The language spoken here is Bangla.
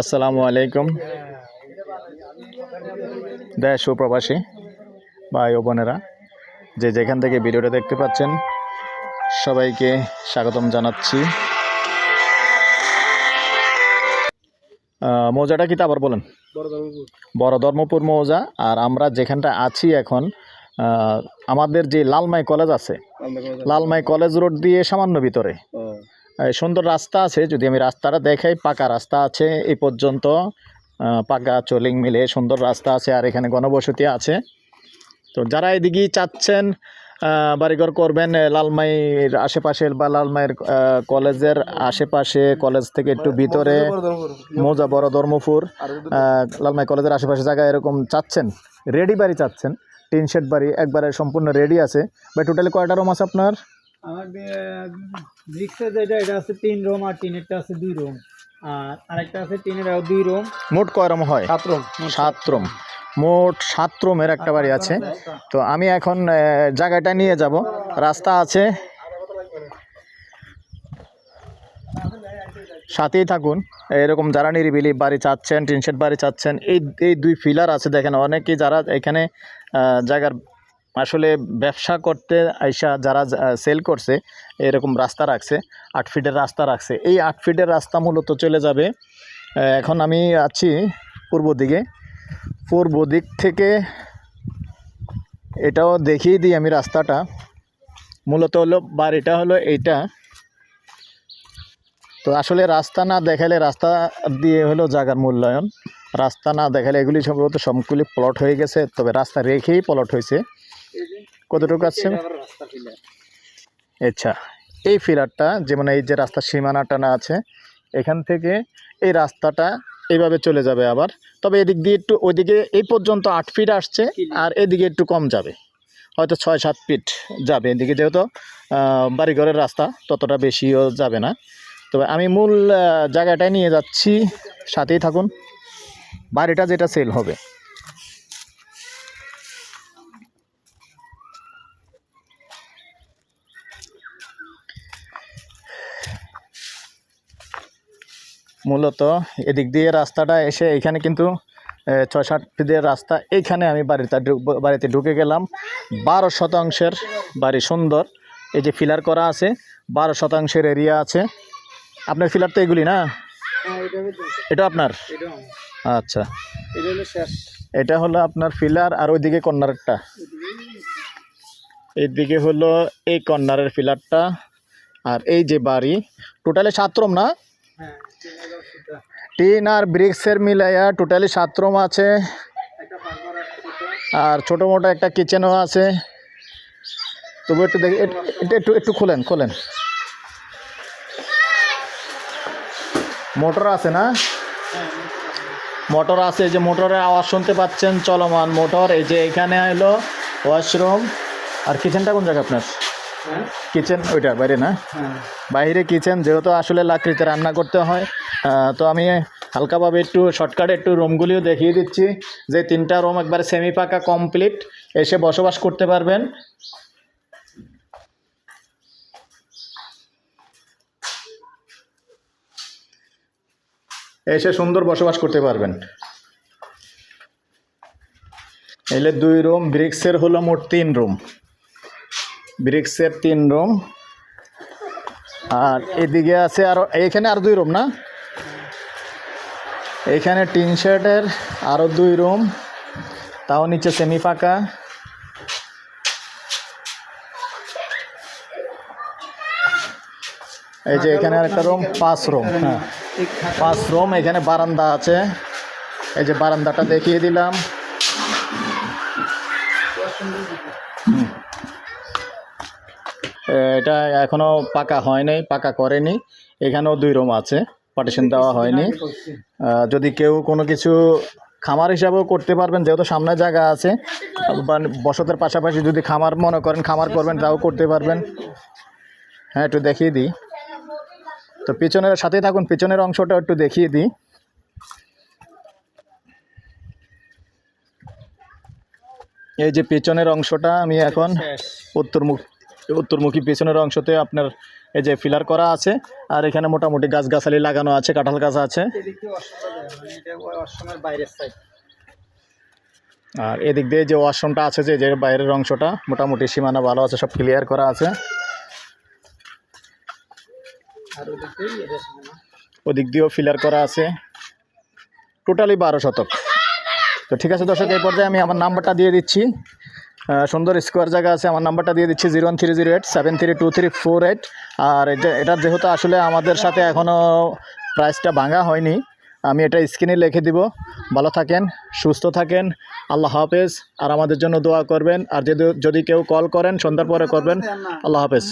আসসালামু আলাইকুম। দেশ সুপ্রবাসী ভাই ও বোনেরা যে যেখান থেকে ভিডিওটা দেখতে পাচ্ছেন সবাইকে স্বাগতম জানাচ্ছি। মৌজাটা কি তা আবার বলেন। বড় ধর্মপুর মৌজা আর আমরা যেখানটা আছি এখন আমাদের যে লালমাই কলেজ আছে লালমাই কলেজ। রোড দিয়ে সামান্য ভিতরে। সুন্দর রাস্তা আছে যদি আমি রাস্তাটা দেখাই পাকা রাস্তা আছে এই পর্যন্ত। পাকা চলিং মিলে সুন্দর রাস্তা আছে আর এখানে গণবসতি আছে। তো যারা এদিকে চাচ্ছেন বাড়িঘর করবেন লালমাইয়ের আশেপাশে বা লালমাইয়ের কলেজের আশেপাশে কলেজ থেকে একটু ভিতরে মৌজা বড় ধর্মপুর লালমাই কলেজের আশেপাশে জায়গায় এরকম চাচ্ছেন রেডি বাড়ি চাচ্ছেন টিন শেড বাড়ি একবারে সম্পূর্ণ রেডি আছে। বা টোটালি কয়টা রুম আছে আপনার? আমার ব্রিক্সের যেটা এটা আছে তিন রুম আর টিনেরটা আছে দুই রুম। আর আরেকটা আছে টিনের দুই রুম। মোট কয় রুম হয়? সাত রুম। সাত রুম। মোট সাত রুমের একটা বাড়ি আছে। তো আমি এখন জায়গাটা নিয়ে যাব। রাস্তা আছে। সাথেই থাকুন। এরকম যারা নিরিবিলি বাড়ি চাচ্ছেন টিনশেড বাড়ি চাচ্ছেন এই এই দুই ফিলার আছে দেখেন। অনেকেই যারা এখানে জায়গার আসলে ব্যবসা করতে আইসা যারা সেল করছে, এরকম রাস্তা রাখছে, আট ফিটের রাস্তা রাখছে। এই আট ফিটের রাস্তা মূলত চলে যাবে এখন আমি আছি পূর্ব দিকে। পূর্ব দিক থেকে এটাও দেখিয়ে দিই আমি রাস্তাটা। মূলত হলো বাড়িটা হলো এইটা। তো আসলে রাস্তা না দেখালে, রাস্তা দিয়ে হলো জায়গার মূল্যায়ন। রাস্তা না দেখালে এগুলি সম্ভবত সবগুলি প্লট হয়ে গেছে, তবে রাস্তা রেখেই প্লট হয়েছে। কতটুকু আছে আচ্ছা এই ফিলারটা যেমন এই যে রাস্তার সীমানা টানা আছে এখান থেকে এই রাস্তাটা এইভাবে চলে যাবে আবার। তবে এদিক দিয়ে একটু ওইদিকে এই পর্যন্ত আট ফিট আসছে আর এদিকে একটু কম যাবে। হয়তো ছয় সাত ফিট যাবে। এদিকে যেহেতু বাড়িঘরের রাস্তা ততটা বেশিও যাবে না। তবে আমি মূল জায়গাটায় নিয়ে যাচ্ছি। সাথেই থাকুন। বাড়িটা যেটা সেল হবে। মূলত এদিক দিয়ে রাস্তাটা এসে এখানে কিন্তু ছয় সাত ফিদের রাস্তা এইখানে আমি বাড়িতে বাড়িতে ঢুকে গেলাম। বারো শতাংশের বাড়ি সুন্দর এই যে ফিলার করা আছে বারো শতাংশের এরিয়া আছে। আপনার ফিলার তো এগুলি না? হ্যাঁ এটা আপনার? আচ্ছা। এটা হলো আপনার ফিলার আর ওইদিকে কর্নারটা। এইদিকে হলো এই কর্নারের ফিলারটা আর এই যে বাড়ি টোটালে সাত রুম না? হ্যাঁ। টিন আর ব্রিক্সের মিলাইয়া টোটালি সাত রুম আছে। আর ছোটো মোটো একটা কিচেনও আছে। তবু একটু দেখি, এট- একটু একটু খোলেন খোলেন। মোটর আছে না? মোটর আছে, এই যে মোটরের আওয়াজ শুনতে পাচ্ছেন চলমান মোটর। এই যে এখানে এলো ওয়াশরুম আর কিচেনটা কোন জায়গায় আপনার? কিচেন ওইটা বাইরে না? হ্যাঁ। বাইরে কিচেন যেহেতু আসলে লাকড়িতে রান্না করতে হয় তো আমি হালকাভাবে একটু শর্টকাটে একটু রুমগুলিও দেখিয়ে দিচ্ছি যে তিনটা রুম একবারে সেমি পাকা কমপ্লিট এসে বসবাস করতে পারবেন। এসে সুন্দর বসবাস করতে পারবেন। এলে দুই রুম ব্রিক্সের হলো মোট তিন রুম ব্রিক্সের তিন রুম। আর এদিকে আছে আরও এইখানে আর দুই রুম না? এইখানে টিন শেডের আরও দুই রুম, তাও নিচে সেমি ফাঁকা। এই যে এখানে একটা রুম, পাঁচ রুম হ্যাঁ। পাঁচ রুম, এখানে বারান্দা আছে। এই যে বারান্দাটা দেখিয়ে দিলাম। এটা এখনও পাকা হয়নি পাকা করেনি। এখানেও দুই রুম আছে পার্টিশন দেওয়া হয়নি। যদি কেউ কোনো কিছু খামার হিসাবেও করতে পারবেন যেহেতু সামনে জায়গা আছে বসতের পাশাপাশি যদি খামার মনে করেন খামার করবেন তাও করতে পারবেন। হ্যাঁ একটু দেখিয়ে দিই। তো পিছনের সাথেই থাকুন পিছনের অংশটা একটু দেখিয়ে দিই। এই যে পেছনের অংশটা আমি এখন উত্তরমুখ উত্তরমুখী পেছনের অংশতে আপনার এই যে ফিলার করা আছে, আর এখানে মোটামুটি গাছগাছালি লাগানো আছে, কাঁঠাল গাছ আছে। আর এদিক দিয়ে যে ওয়াশরুমটা আছে, যে যে বাইরের অংশটা, মোটামুটি সীমানা ভালো আছে, সব ক্লিয়ার করা আছে। ওদিক দিয়েও ফিলার করা আছে। টোটালি বারো শতক। তো ঠিক আছে দর্শক, এই পর্যায়ে আমি আমার নাম্বারটা দিয়ে দিচ্ছি। সুন্দর স্কোয়ার জায়গা আছে। আমার নাম্বারটা দিয়ে দিচ্ছি zero one three zero eight seven three two three four eight আর এটা এটা যেহেতু আসলে আমাদের সাথে এখনও প্রাইসটা ভাঙা হয়নি, আমি এটা স্ক্রিনে লিখে দিব। ভালো থাকেন, সুস্থ থাকেন, আল্লাহ হাফেজ। আর আমাদের জন্য দোয়া করবেন। আর যদি যদি কেউ কল করেন, সন্ধ্যার পরে করবেন, আল্লাহ হাফেজ।